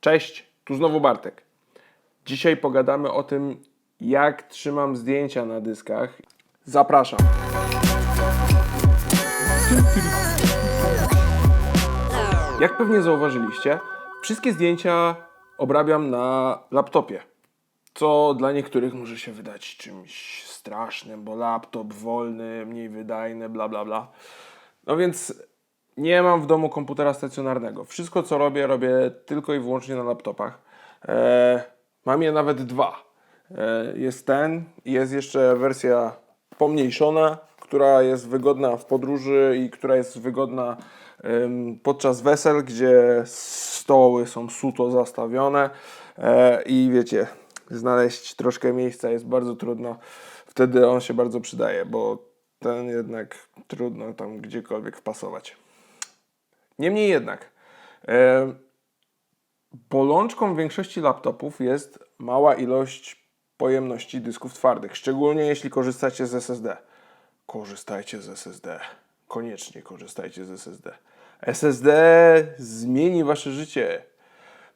Cześć, tu znowu Bartek. Dzisiaj pogadamy o tym, jak trzymam zdjęcia na dyskach. Zapraszam. Jak pewnie zauważyliście, wszystkie zdjęcia obrabiam na laptopie. Co dla niektórych może się wydać czymś strasznym, bo laptop wolny, mniej wydajny, bla bla bla. No więc nie mam w domu komputera stacjonarnego. Wszystko co robię, robię tylko i wyłącznie na laptopach. E, mam je nawet dwa. E, jest ten jest jeszcze wersja pomniejszona, która jest wygodna w podróży i która jest wygodna podczas wesel, gdzie stoły są suto zastawione e, i wiecie, znaleźć troszkę miejsca jest bardzo trudno. Wtedy on się bardzo przydaje, bo ten jednak trudno tam gdziekolwiek wpasować. Niemniej jednak, e, bolączką większości laptopów jest mała ilość pojemności dysków twardych, szczególnie jeśli korzystacie z SSD. Korzystajcie z SSD. Koniecznie korzystajcie z SSD. SSD zmieni wasze życie.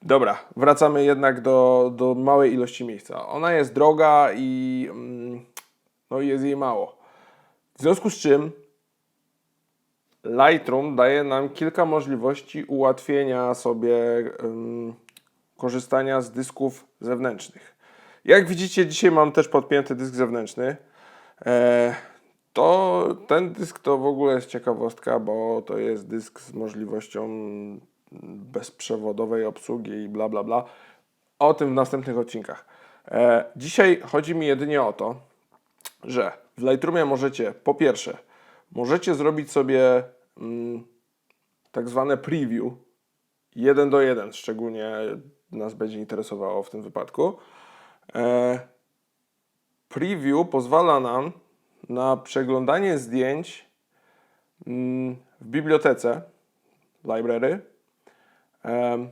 Dobra, wracamy jednak do, do małej ilości miejsca. Ona jest droga i mm, no, jest jej mało. W związku z czym Lightroom daje nam kilka możliwości ułatwienia sobie ym, korzystania z dysków zewnętrznych. Jak widzicie, dzisiaj mam też podpięty dysk zewnętrzny. E, to ten dysk to w ogóle jest ciekawostka, bo to jest dysk z możliwością bezprzewodowej obsługi i bla bla bla. O tym w następnych odcinkach. E, dzisiaj chodzi mi jedynie o to, że w Lightroomie możecie po pierwsze, możecie zrobić sobie mm, tak zwane preview 1 do 1, szczególnie nas będzie interesowało w tym wypadku. E, preview pozwala nam na przeglądanie zdjęć mm, w bibliotece library em,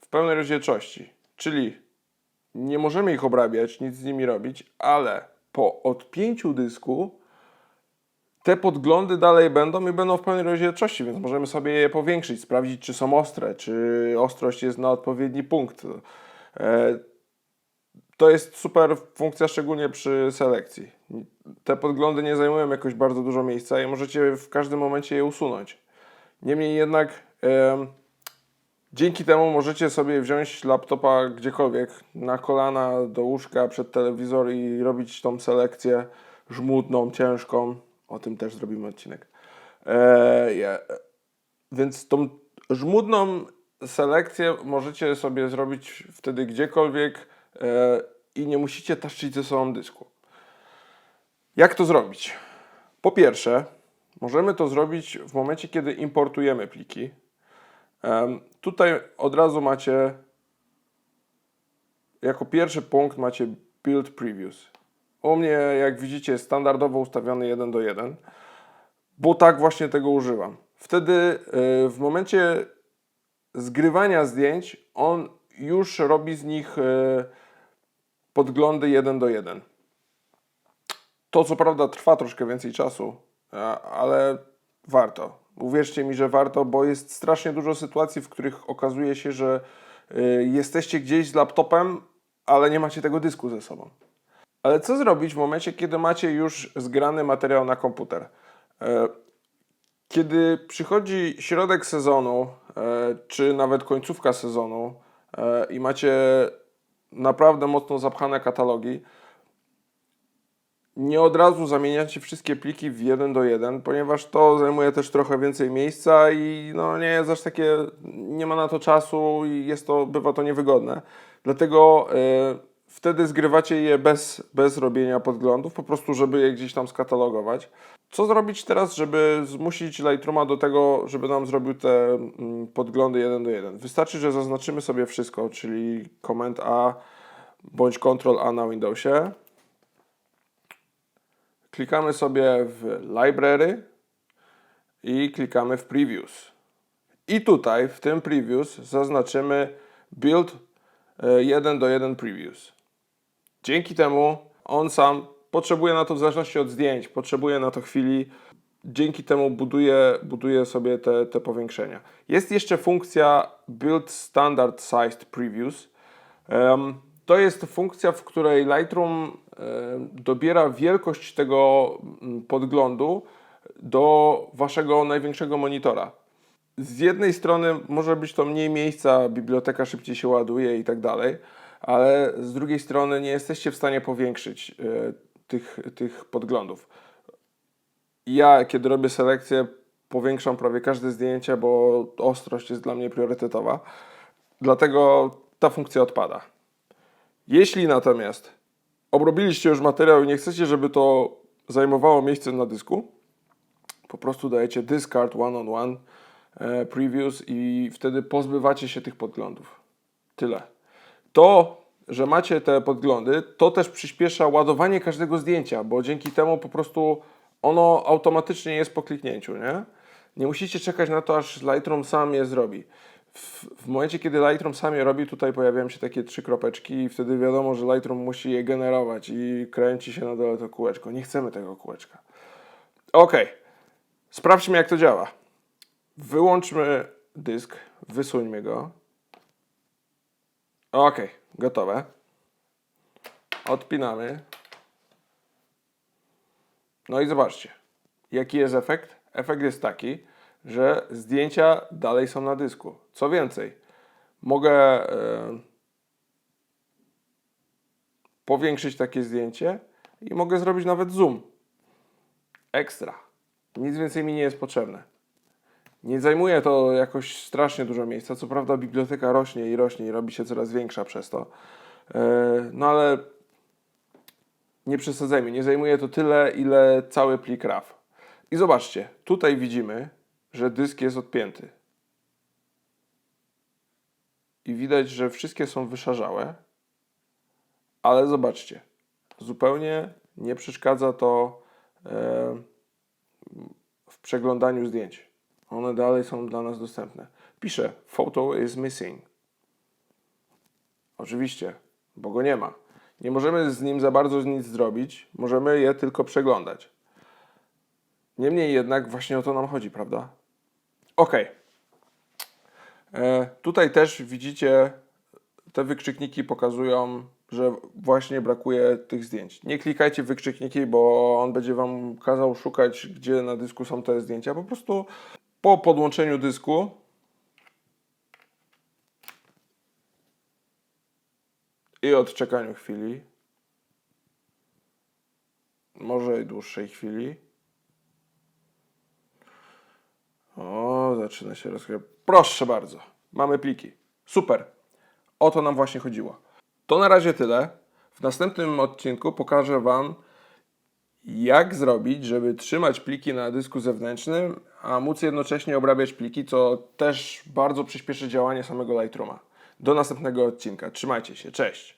w pełnej rozdzielczości, czyli nie możemy ich obrabiać, nic z nimi robić, ale po odpięciu dysku te podglądy dalej będą i będą w pełnej rozdzielczości, więc możemy sobie je powiększyć, sprawdzić, czy są ostre, czy ostrość jest na odpowiedni punkt. E, To jest super funkcja, szczególnie przy selekcji. Te podglądy nie zajmują jakoś bardzo dużo miejsca i możecie w każdym momencie je usunąć. Niemniej jednak em, dzięki temu możecie sobie wziąć laptopa gdziekolwiek, na kolana, do łóżka, przed telewizor i robić tą selekcję żmudną, ciężką. O tym też zrobimy odcinek. E, więc tą żmudną selekcję możecie sobie zrobić wtedy gdziekolwiek e, i nie musicie taszczyć ze sobą dysku. Jak to zrobić? Po pierwsze, możemy to zrobić w momencie, kiedy importujemy pliki. Em, Tutaj od razu macie, jako pierwszy punkt macie Build Previews. U mnie, jak widzicie, jest standardowo ustawiony 1 do 1, bo tak właśnie tego używam. Wtedy y, w momencie zgrywania zdjęć on już robi z nich y, podglądy 1 do 1. To co prawda trwa troszkę więcej czasu, ale warto. Uwierzcie mi, że warto, bo jest strasznie dużo sytuacji, w których okazuje się, że y, jesteście gdzieś z laptopem, ale nie macie tego dysku ze sobą. Ale co zrobić w momencie, kiedy macie już zgrany materiał na komputer? E, Kiedy przychodzi środek sezonu, e, czy nawet końcówka sezonu e, i macie naprawdę mocno zapchane katalogi, nie od razu zamieniacie wszystkie pliki w jeden do jeden, ponieważ to zajmuje też trochę więcej miejsca i no nie jest aż takie, nie ma na to czasu i jest to, bywa to niewygodne. Dlatego e, wtedy zgrywacie je bez, bez robienia podglądów, po prostu żeby je gdzieś tam skatalogować. Co zrobić teraz, żeby zmusić Lightrooma do tego, żeby nam zrobił te mm, podglądy 1 do 1? Wystarczy, że zaznaczymy sobie wszystko, czyli Command A bądź Ctrl A na Windowsie. Klikamy sobie w Library i klikamy w Previews. I tutaj w tym Previews zaznaczymy Build e, 1 do 1 Previews. Dzięki temu on sam potrzebuje na to w zależności od zdjęć, potrzebuje na to chwili. dzięki temu buduje, buduje sobie te, te powiększenia. Jest jeszcze funkcja Build Standard Sized Previews. To jest funkcja, w której Lightroom dobiera wielkość tego podglądu do waszego największego monitora. Z jednej strony może być to mniej miejsca, biblioteka szybciej się ładuje i tak dalej, ale z drugiej strony nie jesteście w stanie powiększyć e, tych, tych podglądów. Ja, kiedy robię selekcję, powiększam prawie każde zdjęcie, bo ostrość jest dla mnie priorytetowa. Dlatego ta funkcja odpada. Jeśli natomiast obrobiliście już materiał i nie chcecie, żeby to zajmowało miejsce na dysku, po prostu dajecie discard one-on-one e, previews i wtedy pozbywacie się tych podglądów. Tyle. To, że macie te podglądy, to też przyspiesza ładowanie każdego zdjęcia, bo dzięki temu po prostu ono automatycznie jest po kliknięciu, nie? Nie musicie czekać na to, aż Lightroom sam je zrobi. W, w momencie, kiedy Lightroom sam je robi, tutaj pojawiają się takie trzy kropeczki i wtedy wiadomo, że Lightroom musi je generować i kręci się na dole to kółeczko. Nie chcemy tego kółeczka. Ok, sprawdźmy jak to działa. Wyłączmy dysk, wysuńmy go. Ok, gotowe. Odpinamy. No i zobaczcie, jaki jest efekt? Efekt jest taki, że zdjęcia dalej są na dysku. Co więcej, mogę e, powiększyć takie zdjęcie i mogę zrobić nawet zoom. Ekstra. Nic więcej mi nie jest potrzebne. Nie zajmuje to jakoś strasznie dużo miejsca. Co prawda biblioteka rośnie i rośnie i robi się coraz większa przez to. E, No ale nie przesadzajmy, nie zajmuje to tyle, ile cały plik RAW. I zobaczcie, tutaj widzimy, że dysk jest odpięty. I widać, że wszystkie są wyszarzałe, ale zobaczcie, zupełnie nie przeszkadza to e, w przeglądaniu zdjęć. One dalej są dla nas dostępne. Pisze, photo is missing. Oczywiście, bo go nie ma. Nie możemy z nim za bardzo nic zrobić, możemy je tylko przeglądać. Niemniej jednak właśnie o to nam chodzi, prawda? Ok. E, tutaj też widzicie, te wykrzykniki pokazują, że właśnie brakuje tych zdjęć. Nie klikajcie wykrzykniki, bo on będzie Wam kazał szukać, gdzie na dysku są te zdjęcia. Po prostu po podłączeniu dysku i odczekaniu chwili, może i dłuższej chwili. O, zaczyna się rozkrywać. Proszę bardzo, mamy pliki. Super. O to nam właśnie chodziło. To na razie tyle. W następnym odcinku pokażę Wam, jak zrobić, żeby trzymać pliki na dysku zewnętrznym, a móc jednocześnie obrabiać pliki, co też bardzo przyspieszy działanie samego Lightrooma. Do następnego odcinka. Trzymajcie się. Cześć.